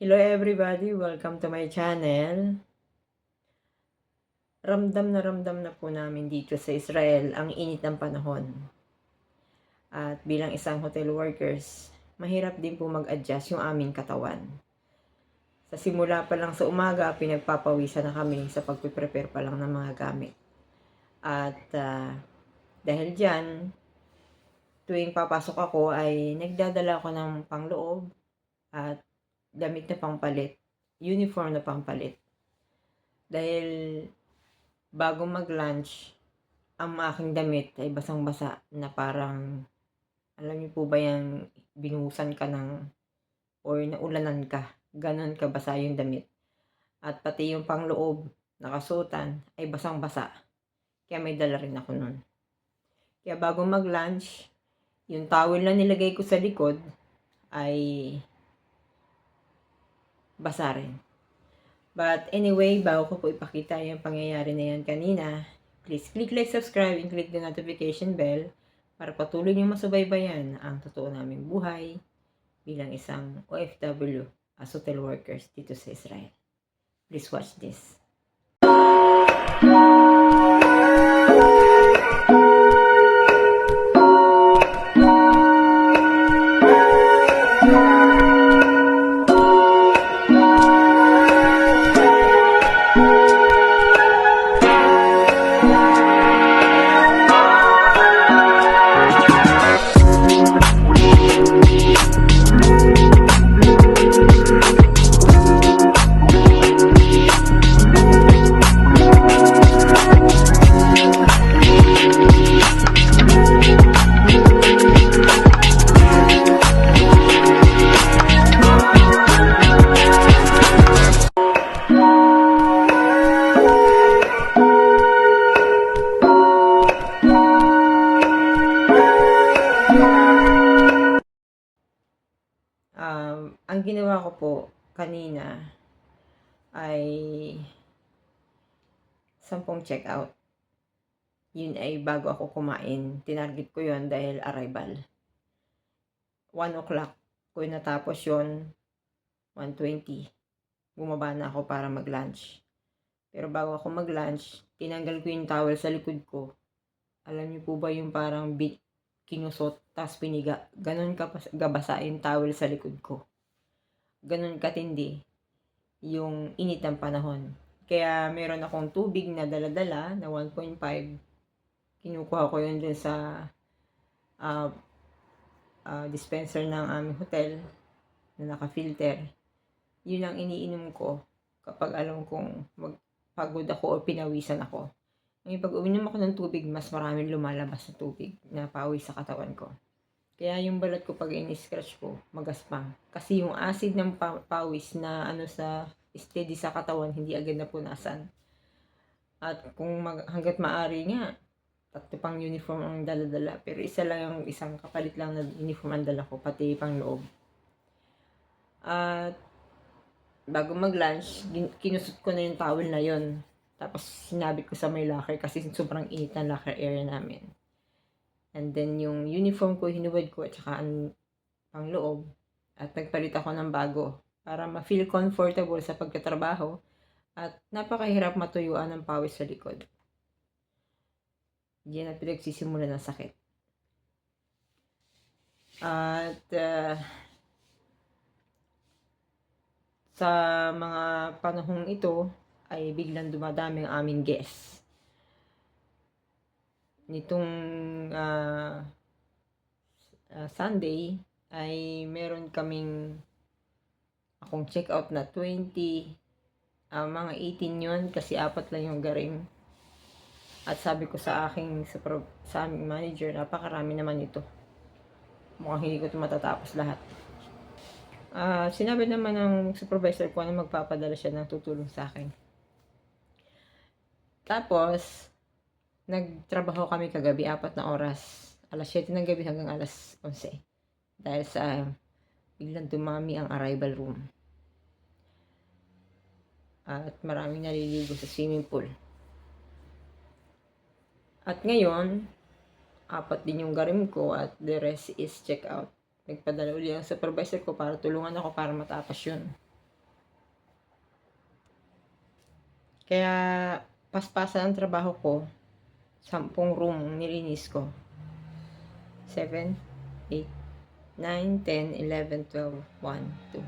Hello everybody, welcome to my channel. Ramdam na ramdam na po namin dito sa Israel ang init ng panahon. At bilang isang hotel workers, mahirap din po mag-adjust yung aming katawan. Sa simula pa lang sa umaga, pinagpapawisan na kami sa pagpiprepare pa lang ng mga gamit. At ah, dahil dyan, tuwing papasok ako ay nagdadala ako ng pangloob at damit na pangpalit, uniform na pangpalit. Dahil bago mag-lunch, ang aking damit ay basang-basa na parang, alam niyo po ba yung binuhusan ka ng, or naulanan ka, ganon ka basa yung damit. At pati yung pangloob, nakasutan, ay basang-basa. Kaya may dala rin ako nun. Kaya bago mag-lunch, yung towel na nilagay ko sa likod ay basa rin. But anyway, bago ko po ipakita yung pangyayari na yan kanina, please click like, subscribe, and click the notification bell para patuloy niyong masubaybayan ang totoo naming buhay bilang isang OFW as hotel workers dito sa Israel. Please watch this. Ko po kanina ay sampung check-out. Yun ay bago ako kumain. Tinarget ko yon dahil arrival. 1 o'clock ko natapos yon 1.20. Bumaba na ako para mag-lunch. Pero bago ako mag-lunch, tinanggal ko yung towel sa likod ko. Alam niyo po ba yung parang bit, kinusot, tapos piniga. Ganon ka gabasa yung towel sa likod ko. Ganon katindi yung init ng panahon. Kaya meron akong tubig na daladala na 1.5. Kinukuha ko yun dun sa uh, uh, dispenser ng aming hotel na naka-filter. Yun ang iniinom ko kapag alam kong magpagod ako o pinawisan ako. Ngayon, pag uminom ako ng tubig, mas maraming lumalabas na tubig na pawis sa katawan ko. Kaya yung balat ko pag in-scratch ko, magaspang. Kasi yung acid ng pa- pawis na ano sa steady sa katawan, hindi agad na punasan. At kung mag, hanggat maari nga, tatlo pang uniform ang dala-dala. Pero isa lang yung isang kapalit lang na uniform ang dala ko, pati pang loob. At bago mag-lunch, kinusot ko na yung towel na yon tapos sinabit ko sa may locker kasi sobrang init ng locker area namin. And then yung uniform ko, hinuwad ko at saka ang pang loob. At nagpalit ako ng bago para ma-feel comfortable sa pagkatrabaho at napakahirap matuyuan ng pawis sa likod. Diyan na pinagsisimula ng sakit. At uh, sa mga panahong ito, ay biglang dumadami ang aming guests. Nitong uh, uh, Sunday ay meron kaming akong check out na 20 uh, mga 18 yon kasi apat lang yung garing. At sabi ko sa aking sa, sa aming manager napakarami naman ito. Mukhang hindi ko ito matatapos lahat. Uh, sinabi naman ng supervisor ko na magpapadala siya ng tutulong sa akin. Tapos, nagtrabaho kami kagabi, apat na oras. Alas 7 ng gabi hanggang alas 11. Dahil sa biglang dumami ang arrival room. At maraming naliligo sa swimming pool. At ngayon, apat din yung garim ko at the rest is check out. Nagpadala uli ang supervisor ko para tulungan ako para matapos yun. Kaya paspasan ang trabaho ko Sampung room nilinis ko. 7, 8, 9, 10, 11, 12, 1, 2.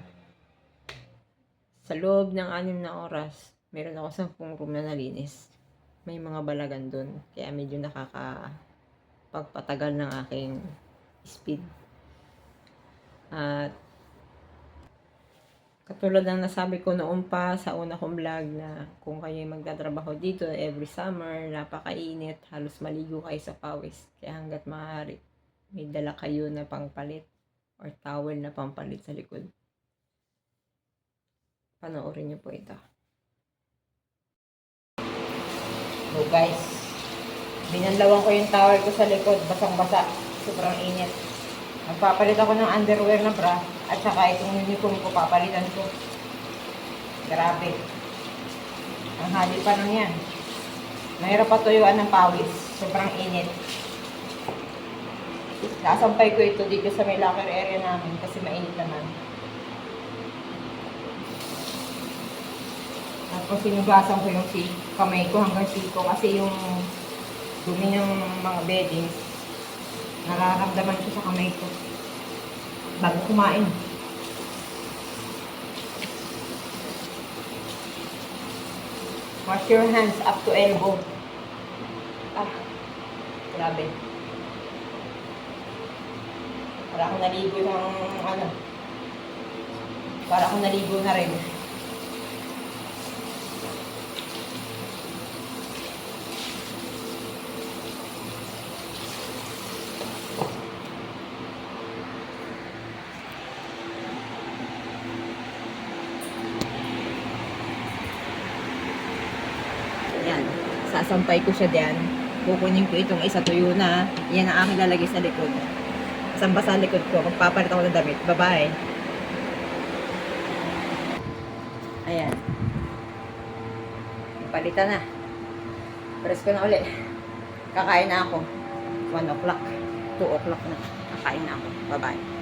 Sa loob ng anim na oras, meron ako sampung room na nalinis. May mga balagan dun. Kaya medyo nakaka pagpatagal ng aking speed. At katulad ng nasabi ko noon pa sa una kong vlog na kung kayo magtatrabaho dito every summer, napakainit, halos maligo kayo sa pawis. Kaya hanggat maaari, may dala kayo na pangpalit or towel na pampalit sa likod. Panoorin niyo po ito. So guys, binanlawan ko yung towel ko sa likod, basang-basa, sobrang init. Magpapalit ako ng underwear na bra at saka itong uniform ko papalitan ko. Grabe. Ang hali pa nun yan. Mahirap patuyuan ng pawis. Sobrang init. Nasampay ko ito dito sa may locker area namin kasi mainit naman. Tapos sinugasan ko yung si kamay ko hanggang siko kasi yung dumi ng mga beddings nararamdaman ko sa kamay ko bago kumain. Wash your hands up to elbow. Ah, grabe. Para akong naligo ng ano. Para akong naligo na rin. Yan. Sasampay ko siya diyan. Kukunin ko itong isa tuyo na. Yan ang aking lalagay sa likod. Samba sa likod ko. Magpapalit ako ng damit. Bye-bye. Ayan. Palitan na. Press ko na uli. Kakain na ako. 1 o'clock. 2 o'clock na. Kakain na ako. Bye-bye.